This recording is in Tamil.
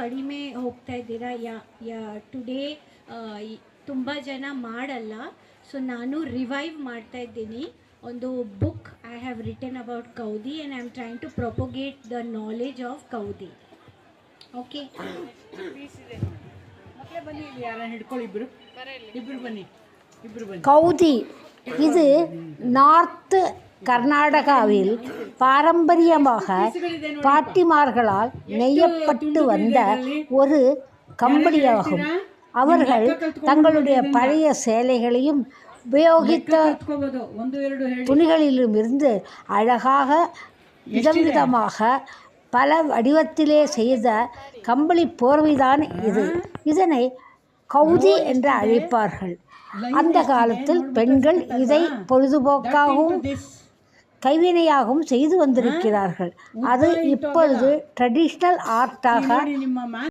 ಕಡಿಮೆ ಹೋಗ್ತಾ ಇದ್ದೀರಾ? ಯಾ ಯಾ ಟುಡೇ ತುಂಬ ಜನ ಮಾಡಲ್ಲ. ಸೊ ನಾನು ರಿವೈವ್ ಮಾಡ್ತಾ ಇದ್ದೀನಿ. ಒಂದು book I have written about kaudi and I am trying to propagate the knowledge of kaudi okay ಬನ್ನಿ ಬನ್ನಿ ಕೌದಿ ಇದು ನಾರ್ತ್ கர்நாடகாவில் பாரம்பரியமாக பாட்டிமார்களால் நெய்யப்பட்டு வந்த ஒரு கம்பளியாகும். அவர்கள் தங்களுடைய பழைய சேலைகளையும் உபயோகித்த துணிகளிலும் இருந்து அழகாக விதம் விதமாக பல வடிவத்திலே செய்த கம்பளி போர்வைதான் இது. இதனை கௌதி என்று அழைப்பார்கள். அந்த காலத்தில் பெண்கள் இதை பொழுதுபோக்காகவும் கைவினையாகவும் செய்து வந்திருக்கிறார்கள். அது இப்பொழுது ட்ரெடிஷ்னல் ஆர்ட்டாக